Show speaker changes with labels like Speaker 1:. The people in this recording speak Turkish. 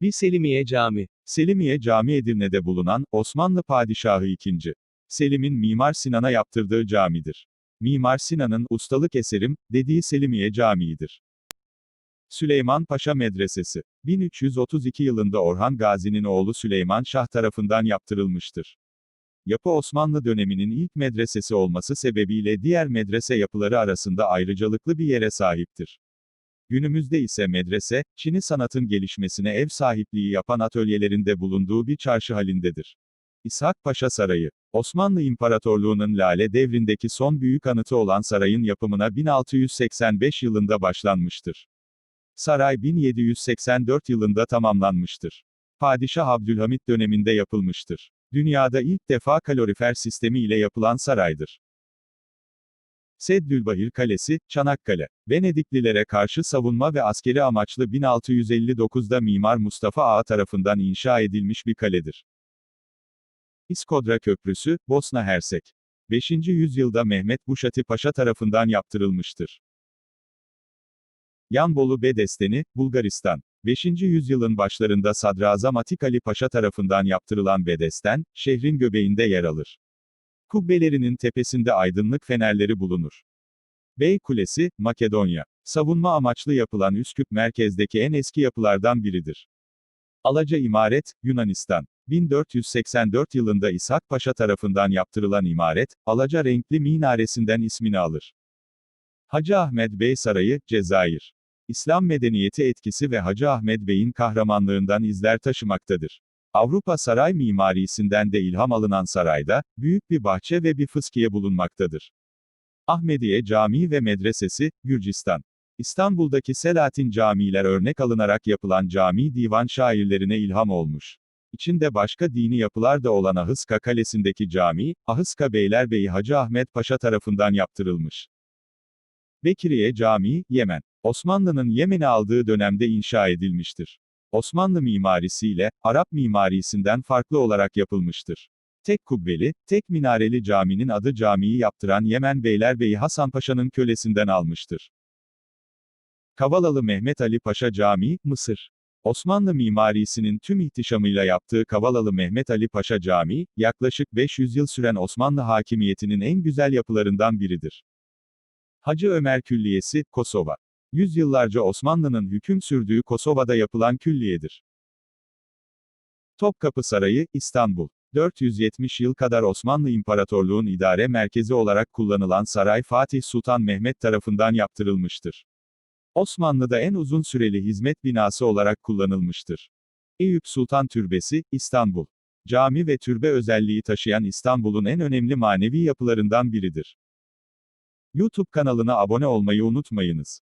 Speaker 1: Bir Selimiye Cami.
Speaker 2: Selimiye Cami Edirne'de bulunan, Osmanlı Padişahı II. Selim'in Mimar Sinan'a yaptırdığı camidir. Mimar Sinan'ın ustalık eserim, dediği Selimiye Camii'dir. Süleyman Paşa Medresesi. 1332 yılında Orhan Gazi'nin oğlu Süleyman Şah tarafından yaptırılmıştır. Yapı Osmanlı döneminin ilk medresesi olması sebebiyle diğer medrese yapıları arasında ayrıcalıklı bir yere sahiptir. Günümüzde ise medrese, Çin'i sanatın gelişmesine ev sahipliği yapan atölyelerinde bulunduğu bir çarşı halindedir. İshak Paşa Sarayı, Osmanlı İmparatorluğu'nun Lale devrindeki son büyük anıtı olan sarayın yapımına 1685 yılında başlanmıştır. Saray 1784 yılında tamamlanmıştır. Padişah Abdülhamit döneminde yapılmıştır. Dünyada ilk defa kalorifer sistemi ile yapılan saraydır. Seddülbahir Kalesi, Çanakkale. Venediklilere karşı savunma ve askeri amaçlı 1659'da Mimar Mustafa Ağa tarafından inşa edilmiş bir kaledir. İskodra Köprüsü, Bosna Hersek. 5. yüzyılda Mehmet Buşati Paşa tarafından yaptırılmıştır. Yanbolu Bedesteni, Bulgaristan. 5. yüzyılın başlarında Sadrazam Atik Ali Paşa tarafından yaptırılan Bedesten, şehrin göbeğinde yer alır. Kubbelerinin tepesinde aydınlık fenerleri bulunur. Bey Kulesi, Makedonya. Savunma amaçlı yapılan Üsküp merkezdeki en eski yapılardan biridir. Alaca İmaret, Yunanistan. 1484 yılında İshak Paşa tarafından yaptırılan imaret, alaca renkli minaresinden ismini alır. Hacı Ahmet Bey Sarayı, Cezayir. İslam medeniyeti etkisi ve Hacı Ahmet Bey'in kahramanlığından izler taşımaktadır. Avrupa saray mimarisinden de ilham alınan sarayda, büyük bir bahçe ve bir fıskiye bulunmaktadır. Ahmediye Camii ve Medresesi, Gürcistan. İstanbul'daki Selahattin camiler örnek alınarak yapılan cami divan şairlerine ilham olmuş. İçinde başka dini yapılar da olan Ahıska Kalesi'ndeki cami, Ahıska Beylerbeyi Hacı Ahmet Paşa tarafından yaptırılmış. Bekiriye Camii, Yemen. Osmanlı'nın Yemen'i aldığı dönemde inşa edilmiştir. Osmanlı mimarisiyle, Arap mimarisinden farklı olarak yapılmıştır. Tek kubbeli, tek minareli caminin adı camiyi yaptıran Yemen Beylerbeyi Hasan Paşa'nın kölesinden almıştır. Kavalalı Mehmet Ali Paşa Camii, Mısır. Osmanlı mimarisinin tüm ihtişamıyla yaptığı Kavalalı Mehmet Ali Paşa Camii, yaklaşık 500 yıl süren Osmanlı hakimiyetinin en güzel yapılarından biridir. Hacı Ömer Külliyesi, Kosova. Yüzyıllarca Osmanlı'nın hüküm sürdüğü Kosova'da yapılan külliyedir. Topkapı Sarayı, İstanbul. 470 yıl kadar Osmanlı İmparatorluğun idare merkezi olarak kullanılan saray Fatih Sultan Mehmet tarafından yaptırılmıştır. Osmanlı'da en uzun süreli hizmet binası olarak kullanılmıştır. Eyüp Sultan Türbesi, İstanbul. Cami ve türbe özelliği taşıyan İstanbul'un en önemli manevi yapılarından biridir. YouTube kanalına abone olmayı unutmayınız.